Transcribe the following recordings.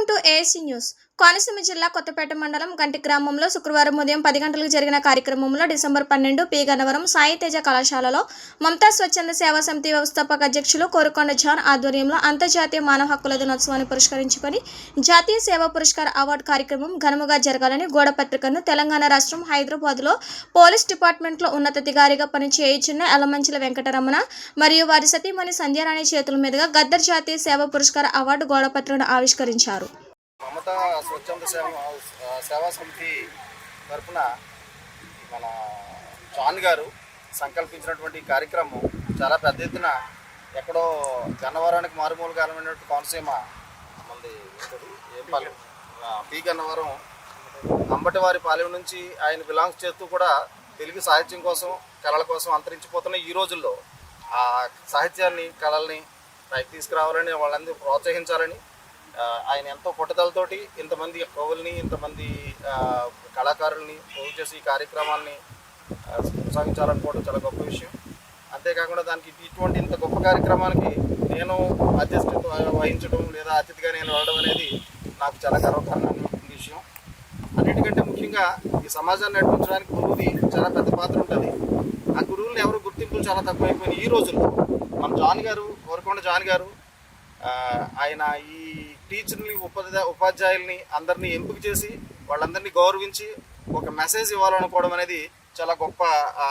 Welcome to ASC news Konaseema జిల్లా కొత్తపేట మండలం గంటి గ్రామంలో శుక్రవారం ఉదయం పది గంటలకు జరిగిన కార్యక్రమంలో డిసెంబర్ పన్నెండు పి గన్నవరం సాయి తేజ కళాశాలలో మమతా స్వచ్ఛంద సేవా సమితి వ్యవస్థాపక అధ్యక్షులు కోరుకొండ జాన్ ఆధ్వర్యంలో అంతర్జాతీయ మానవ హక్కుల దినోత్సవాన్ని పురస్కరించుకొని జాతీయ సేవా పురస్కార అవార్డు కార్యక్రమం ఘనముగా జరగాలని గోడ పత్రికను తెలంగాణ రాష్ట్రం హైదరాబాద్లో పోలీస్ డిపార్ట్మెంట్లో ఉన్నతాధికారిగా పనిచేయుచున్న ఎలమంచిల వెంకటరమణ మరియు వారి సతీమణి సంధ్యారాణి చేతుల మీదుగా గద్దర్ జాతీయ సేవా పురస్కార అవార్డు గోడపత్రికను ఆవిష్కరించారు. మమత స్వచ్ఛంద సేవ సేవా సమితి తరఫున మన జాన్ గారు సంకల్పించినటువంటి కార్యక్రమం చాలా పెద్ద ఎత్తున ఎక్కడో గన్నవరానికి మారుమూల కాలమైనటువంటి కోనసీమ మంది ఏ పాలెం పి గన్నవరం అంబటివారి పాలెం నుంచి ఆయన బిలాంగ్స్ చేస్తూ కూడా తెలుగు సాహిత్యం కోసం కళల కోసం అంతరించిపోతున్న ఈ రోజుల్లో ఆ సాహిత్యాన్ని కళల్ని పైకి తీసుకురావాలని వాళ్ళందరూ ప్రోత్సహించాలని ఆయన ఎంతో పట్టుదలతోటి ఇంతమంది కవుల్ని ఇంతమంది కళాకారుల్ని పోగు చేసి ఈ కార్యక్రమాన్ని కొనసాగించాలనుకోవడం చాలా గొప్ప విషయం. అంతేకాకుండా దానికి ఇటువంటి ఇంత గొప్ప కార్యక్రమానికి నేను అధ్యక్షత వహించడం లేదా అతిథిగా నేను వెళ్ళడం అనేది నాకు చాలా గర్వకారణమైన విషయం. అన్నిటికంటే ముఖ్యంగా ఈ సమాజాన్ని నడిపించడానికి గురువుది చాలా పెద్ద పాత్ర ఉంటుంది. ఆ గురువుల్ని ఎవరు గుర్తింపులు చాలా తక్కువైపోయినాయి. ఈ రోజుల్లో మన జాన్ గారు కోరకొండ జాన్ గారు ఆయన ఈ టీచర్ని ఉపాధ్యాయ ఉపాధ్యాయుల్ని అందరినీ ఎంపిక చేసి వాళ్ళందరినీ గౌరవించి ఒక మెసేజ్ ఇవ్వాలనుకోవడం అనేది చాలా గొప్ప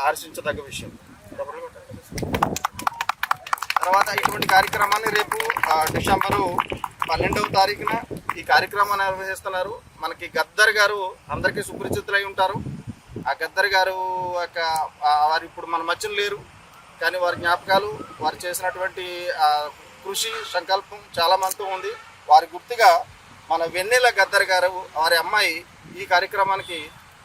హర్షించదగ్గ విషయం. తర్వాత ఇటువంటి కార్యక్రమాన్ని రేపు డిసెంబరు పన్నెండవ తారీఖున ఈ కార్యక్రమాన్ని నిర్వహిస్తున్నారు. మనకి గద్దర్ గారు అందరికీ సుపరిచితులై ఉంటారు. ఆ గద్దర్ గారు యొక్క వారు ఇప్పుడు మన మధ్యన లేరు. కానీ వారి జ్ఞాపకాలు వారు చేసినటువంటి కృషి సంకల్పం చాలా మనతో ఉంది. వారి గుర్తుగా మన వెన్నెల గద్దర్ గారు వారి అమ్మాయి ఈ కార్యక్రమానికి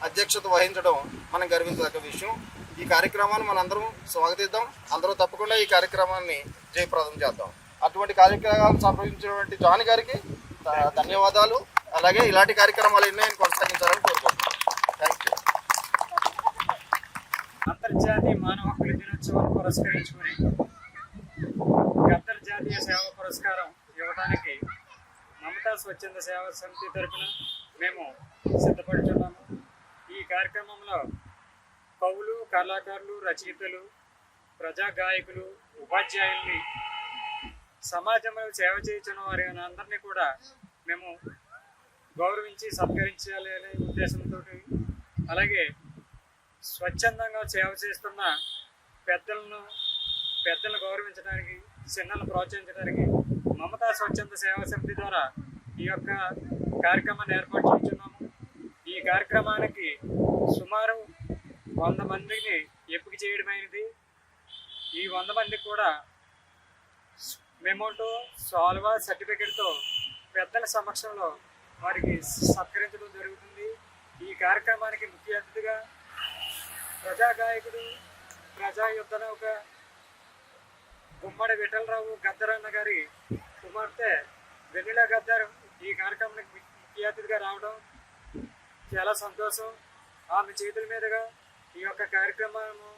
అధ్యక్షత వహించడం మనం గర్వించదగ్గ విషయం. ఈ కార్యక్రమాన్ని మనందరం స్వాగతిద్దాం. అందరూ తప్పకుండా ఈ కార్యక్రమాన్ని జయప్రదం చేద్దాం. అటువంటి కార్యక్రమాలు సంప్రదించినటువంటి జాన్ గారికి ధన్యవాదాలు. అలాగే ఇలాంటి కార్యక్రమాలు ఎన్నో ఆయన కొనసాగించాలని కోరుకుంటున్నాను థ్యాంక్ యూ అంతర్జాతీయ మానవ హక్కుల దినోత్సవాన్ని పురస్కరించుకుని సేవా పురస్కారం ఇవ్వడానికి స్వచ్ఛంద సేవా సమితి తరఫున మేము సిద్ధపడుతున్నాము. ఈ కార్యక్రమంలో కవులు కళాకారులు రచయితలు ప్రజా గాయకులు ఉపాధ్యాయుల్ని సమాజంలో సేవ చేయించిన వారి అందరినీ కూడా మేము గౌరవించి సత్కరించాలి అనే ఉద్దేశంతో అలాగే స్వచ్ఛందంగా సేవ చేస్తున్న పెద్దలను పెద్దలను గౌరవించడానికి చిన్నలను ప్రోత్సహించడానికి మమతా స్వచ్ఛంద సేవా సమితి ద్వారా ఈ యొక్క కార్యక్రమాన్ని ఏర్పాటు చేస్తున్నాము. ఈ కార్యక్రమానికి సుమారు వంద మందిని ఎంపిక చేయడమైనది. ఈ వంద మందికి కూడా మెమోటో సాల్వా సర్టిఫికెట్తో పెద్దల సమక్షంలో వారికి సత్కరించడం జరుగుతుంది. ఈ కార్యక్రమానికి ముఖ్య అతిథిగా ప్రజా గాయకుడు ప్రజా యుద్ధ నౌక గుమ్మడి విఠలరావు గద్దరన్న గారి కుమార్తె వెన్నెల గద్దర్ ఈ కార్యక్రమానికి ముఖ్య అతిథిగా రావడం చాలా సంతోషం. ఆమె చేతుల మీదుగా ఈ యొక్క కార్యక్రమము